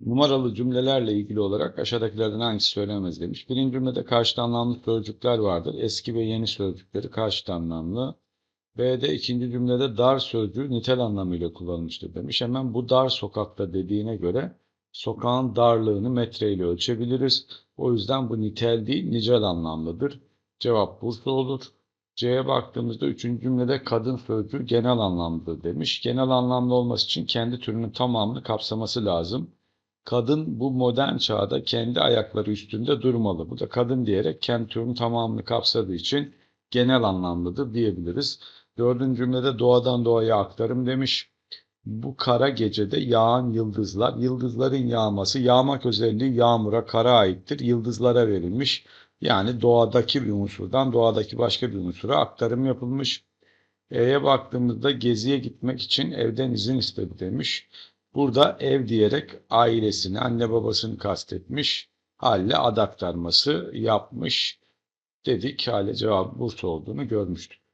Numaralı cümlelerle ilgili olarak aşağıdakilerden hangisi söylemez demiş. Birinci cümlede karşıt anlamlı sözcükler vardır. Eski ve yeni sözcükleri karşıt anlamlı. B'de ikinci cümlede dar sözcüğü nitel anlamıyla kullanılmıştır demiş. Hemen bu dar sokakta dediğine göre sokağın darlığını metreyle ölçebiliriz. O yüzden bu nitel değil nicel anlamlıdır. Cevap Bursa olur. C'ye baktığımızda üçüncü cümlede kadın sözcüğü genel anlamlıdır demiş. Genel anlamlı olması için kendi türünün tamamını kapsaması lazım. Kadın bu modern çağda kendi ayakları üstünde durmalı. Bu da kadın diyerek kendi türünün tamamını kapsadığı için genel anlamlıdır diyebiliriz. Dördüncü cümlede doğadan doğaya aktarım demiş. Bu kara gecede yağan yıldızlar, yıldızların yağması, yağmak özelliği yağmura, kara aittir. Yıldızlara verilmiş. Yani doğadaki bir unsurdan doğadaki başka bir unsura aktarım yapılmış. E'ye baktığımızda geziye gitmek için evden izin istedi demiş. Burada ev diyerek ailesini, anne babasını kastetmiş. Halle ad aktarması yapmış dedik. Hale cevabı Bursa olduğunu görmüştük.